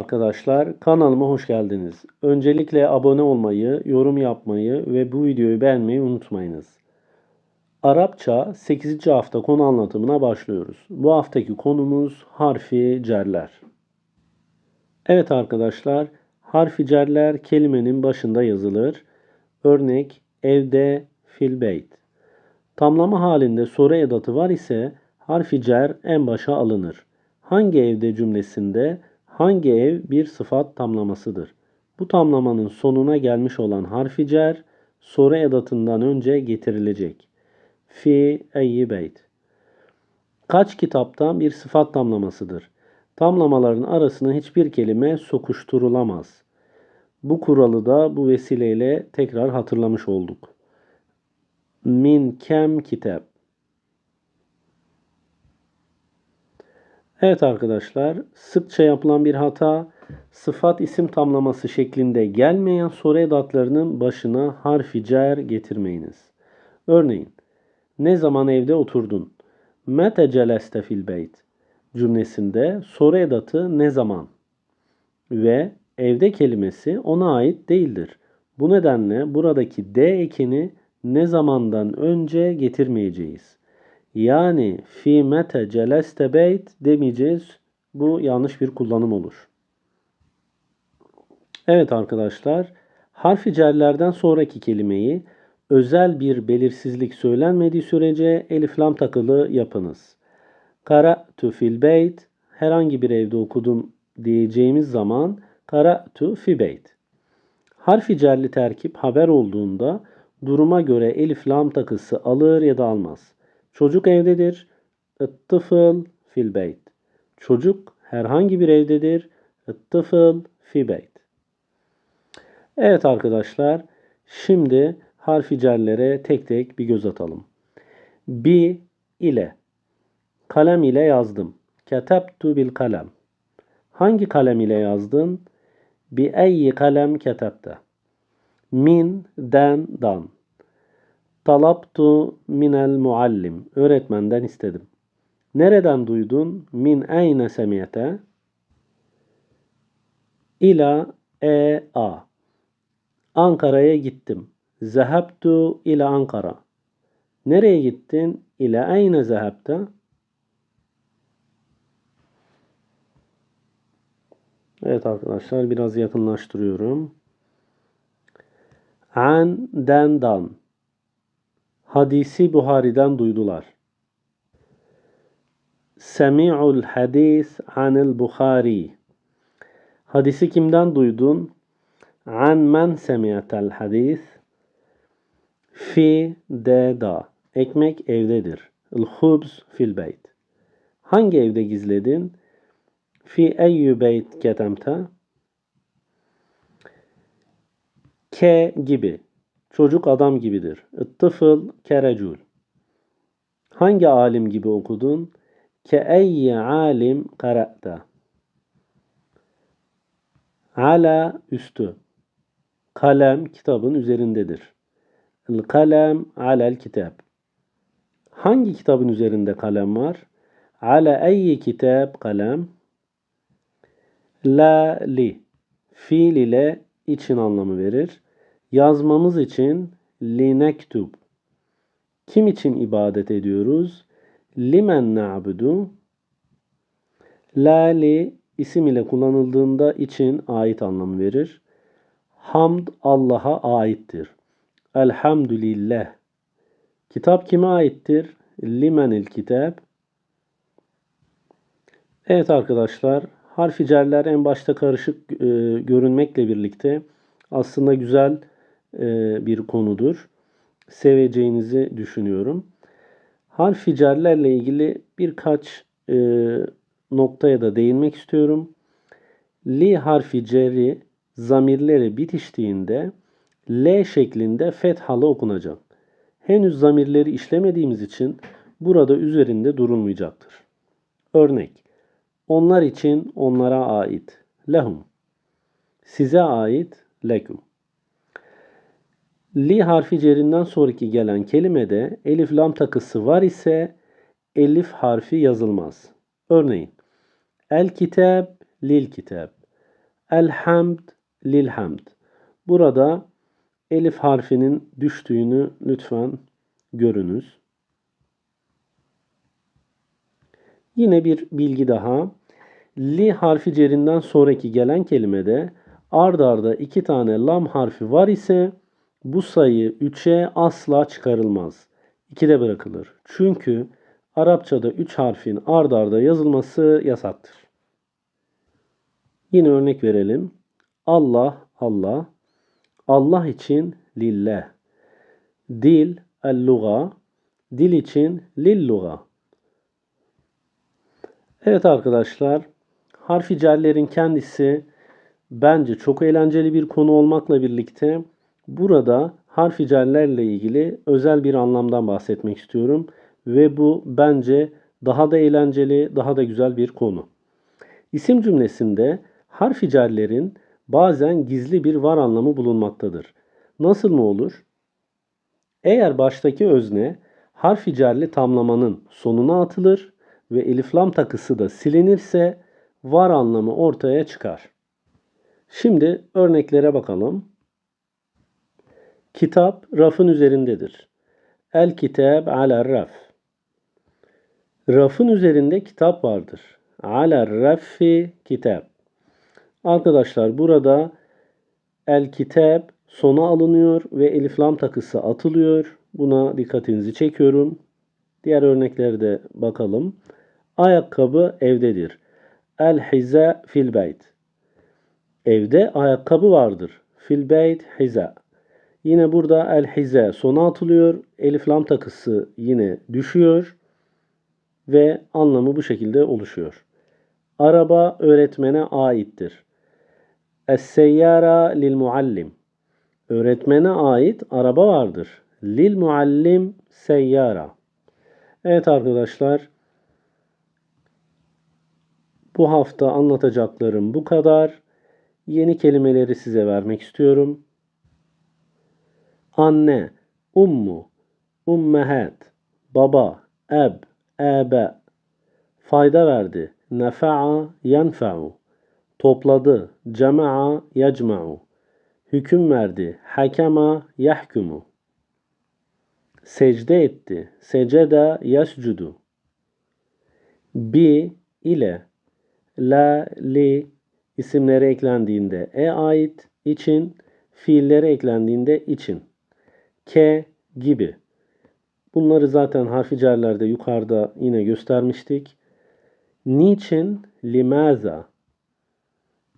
Arkadaşlar kanalıma hoş geldiniz. Öncelikle abone olmayı, yorum yapmayı ve bu videoyu beğenmeyi unutmayınız. Arapça 8. hafta konu anlatımına başlıyoruz. Bu haftaki konumuz harfi cerler. Evet arkadaşlar, harfi cerler kelimenin başında yazılır. Örnek evde fil beyt. Tamlama halinde soru edatı var ise harfi cer en başa alınır. Hangi evde cümlesinde hangi ev bir sıfat tamlamasıdır? Bu tamlamanın sonuna gelmiş olan harfi cer soru edatından önce getirilecek. Fi eyyi beyt. Kaç kitaptan bir sıfat tamlamasıdır? Tamlamaların arasına hiçbir kelime sokuşturulamaz. Bu kuralı da bu vesileyle tekrar hatırlamış olduk. Min kem kitap. Evet arkadaşlar, sıkça yapılan bir hata sıfat isim tamlaması şeklinde gelmeyen soru edatlarının başına harfi cer getirmeyiniz. Örneğin, ne zaman evde oturdun? Mete celeste fil beyt cümlesinde soru edatı ne zaman ve evde kelimesi ona ait değildir. Bu nedenle buradaki d ekini ne zamandan önce getirmeyeceğiz. Yani fi mete celeste beyt demeyeceğiz. Bu yanlış bir kullanım olur. Evet arkadaşlar, harfi cerlerden sonraki kelimeyi özel bir belirsizlik söylenmediği sürece elif lam takılı yapınız. Kara tu fil beyt herhangi bir evde okudum diyeceğimiz zaman kara tu fi beyt. Harfi cerli terkip haber olduğunda duruma göre elif lam takısı alır ya da almaz. Çocuk evdedir. Ittıfıl fil beyt. Çocuk herhangi bir evdedir. Ittıfıl fi beyt. Evet arkadaşlar, şimdi harfi cerlere tek tek bir göz atalım. Bi ile kalem ile yazdım. Ketebtu bil kalem. Hangi kalem ile yazdın? Bi eyyi kalem ketebte. Min, den, dan. Talaptu minel muallim. Öğretmenden istedim. Nereden duydun? Min eyne semiyete? İla e a. Ankara'ya gittim. Zehebtu ila Ankara. Nereye gittin? İla eyne zehebte? Evet arkadaşlar biraz yakınlaştırıyorum. An den dan. Hadisi Buhari'den duydular. Semi'ul hadis anil Bukhari. Hadisi kimden duydun? An men semi'atel hadis? Fi de da. Ekmek evdedir. El hubz fil beyt. Hangi evde gizledin? Fi eyyü beyt ketemte? Ke gibi. Çocuk adam gibidir. Ittıfıl kerecul. Hangi alim gibi okudun? Ke eyyi alim kara'ta. Ala üstü. Kalem kitabın üzerindedir. El kalem alel kitap. Hangi kitabın üzerinde kalem var? Ala eyyi kitap kalem? La li. Fiil ile için anlamı verir. Yazmamız için linektub. Kim için ibadet ediyoruz? Limen na'budu. La li isim ile kullanıldığında için ait anlamı verir. Hamd Allah'a aittir. Elhamdülillah. Kitap kime aittir? Limenil kitap. Evet arkadaşlar, harfi cerler en başta karışık e, görünmekle birlikte aslında güzel bir konudur. Seveceğinizi düşünüyorum. Harf cerlerle ilgili birkaç e, noktaya da değinmek istiyorum. Li harfi cerri zamirleri bitiştiğinde L şeklinde fethalı okunacak. Henüz zamirleri işlemediğimiz için burada üzerinde durulmayacaktır. Örnek Onlar için onlara ait. Lehum. Size ait. Lekum. Li harfi cerinden sonraki gelen kelimede elif lam takısı var ise elif harfi yazılmaz. Örneğin El kitab lil kitab. Elhamd lilhamd. Burada elif harfinin düştüğünü lütfen görünüz. Yine bir bilgi daha. Li harfi cerinden sonraki gelen kelimede ard arda iki tane lam harfi var ise bu sayı 3'e asla çıkarılmaz. 2'de bırakılır. Çünkü Arapçada 3 harfin ard arda yazılması yasaktır. Yine örnek verelim. Allah, Allah. Allah için lillah. Dil, el-luga. Dil için lilluga. Evet arkadaşlar, harfi cerlerin kendisi bence çok eğlenceli bir konu olmakla birlikte burada harfi cerlerle ilgili özel bir anlamdan bahsetmek istiyorum ve bu bence daha da eğlenceli, daha da güzel bir konu. İsim cümlesinde harfi cerlerin bazen gizli bir var anlamı bulunmaktadır. Nasıl mı olur? Eğer baştaki özne harfi cerli tamlamanın sonuna atılır ve eliflam takısı da silinirse var anlamı ortaya çıkar. Şimdi örneklere bakalım. Kitap rafın üzerindedir. El kitab ala raf. Rafın üzerinde kitap vardır. Ala rafi kitap. Arkadaşlar burada el kitap sona alınıyor ve eliflam takısı atılıyor. Buna dikkatinizi çekiyorum. Diğer örneklere de bakalım. Ayakkabı evdedir. El hiza fil beyt. Evde ayakkabı vardır. Fil beyt hiza. Yine burada el hiza sona atılıyor. Elif lam takısı yine düşüyor. Ve anlamı bu şekilde oluşuyor. Araba öğretmene aittir. Es-seyyara lil muallim. Öğretmene ait araba vardır. Lil muallim seyyara. Evet arkadaşlar. Bu hafta anlatacaklarım bu kadar. Yeni kelimeleri size vermek istiyorum. Anne, ummu, ummehat, baba, eb, ebe. Fayda verdi. Nefa'a, yenfa'u. Topladı. Cema'a, yecma'u. Hüküm verdi. Hakema, yahkumu. Secde etti. Seceda, yescudu. Bi ile la, li isimlere eklendiğinde e ait için, fiillere eklendiğinde için. Ke gibi. Bunları zaten harfi cerlerde yukarıda yine göstermiştik. Niçin? Limaza.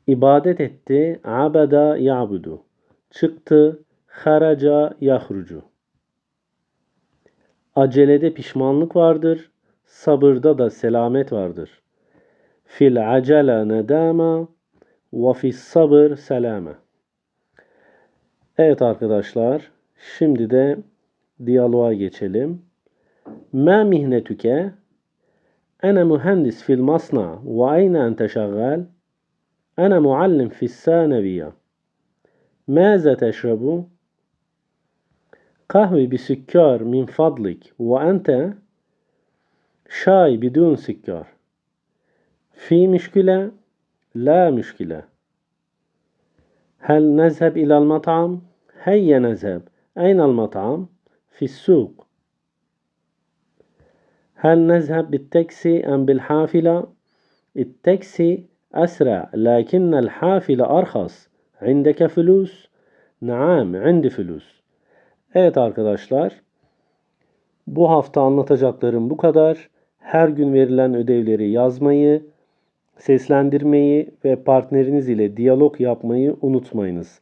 İbadet etti. Abada ya'budu. Çıktı. Haraca yahrucu. Acelede pişmanlık vardır. Sabırda da selamet vardır. Fil acele nedama ve fis sabır selame. Evet arkadaşlar, Şimdi de diyaloğa geçelim. Ma mihnetüke Ana mühendis fil masna ve ayna ente şaggal? Ana muallim fil sanaviye. Maza teşrebu? Kahve bi sükkar min fadlik ve ente şay bidun sükkar. Fi müşküle? La müşküle. Hel nezheb ilal mat'am? Heyye nezheb. أين المطعم؟ في السوق هل نذهب بالتاكسي أم بالحافلة؟ التاكسي أسرع لكن الحافلة أرخص عندك فلوس؟ نعم عندي فلوس Evet arkadaşlar bu hafta anlatacaklarım bu kadar. Her gün verilen ödevleri yazmayı, seslendirmeyi ve partneriniz ile diyalog yapmayı unutmayınız.